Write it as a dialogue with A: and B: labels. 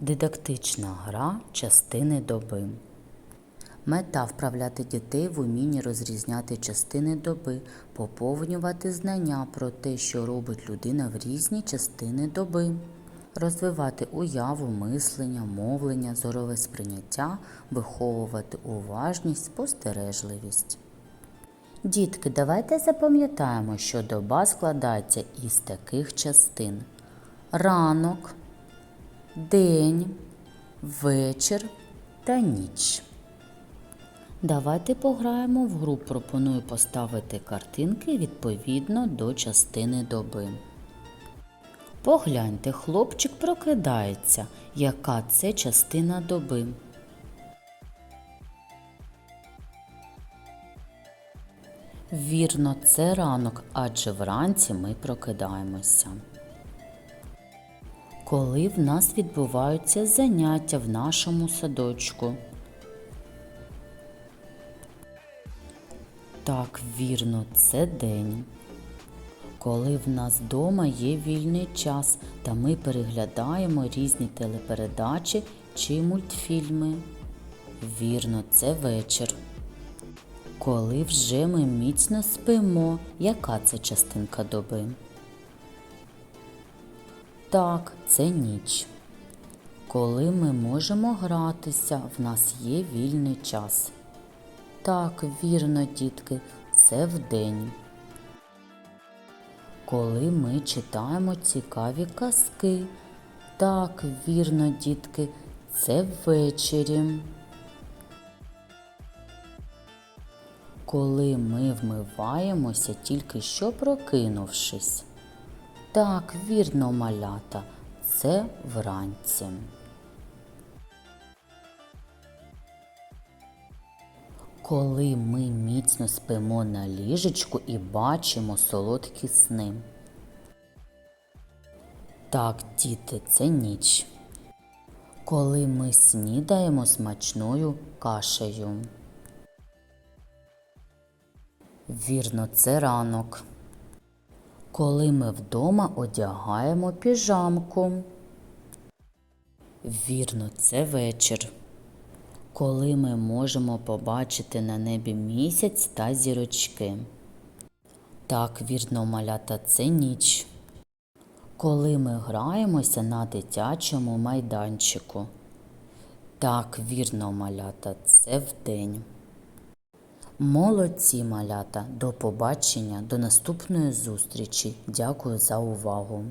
A: Дидактична гра частини доби. Мета вправляти дітей в умінні розрізняти частини доби, поповнювати знання про те, що робить людина в різні частини доби, розвивати уяву, мислення, мовлення, зорове сприйняття, виховувати уважність, спостережливість. Дітки, давайте запам'ятаємо, що доба складається із таких частин: ранок, день, вечір та ніч. Давайте пограємо в гру. Пропоную поставити картинки відповідно до частини доби. Погляньте, хлопчик прокидається. Яка це частина доби? Вірно, це ранок, адже вранці ми прокидаємося. Коли в нас відбуваються заняття в нашому садочку? Так, вірно, це день. Коли в нас вдома є вільний час та ми переглядаємо різні телепередачі чи мультфільми. Вірно, це вечір. Коли вже ми міцно спимо, яка це частинка доби? Так, це ніч. Коли ми можемо гратися, в нас є вільний час. Так, вірно, дітки, це вдень. Коли ми читаємо цікаві казки. Так, вірно, дітки, це ввечері. Коли ми вмиваємося, тільки що прокинувшись. Так, вірно, малята, це вранці. Коли ми міцно спимо на ліжечку і бачимо солодкі сни. Так, діти, це ніч. Коли ми снідаємо смачною кашею. Вірно, це ранок. Коли ми вдома одягаємо піжамку. Вірно, це вечір. Коли ми можемо побачити на небі місяць та зірочки. Так, вірно, малята, це ніч. Коли ми граємося на дитячому майданчику. Так, вірно, малята, це вдень. Молодці малята, до побачення, до наступної зустрічі. Дякую за увагу.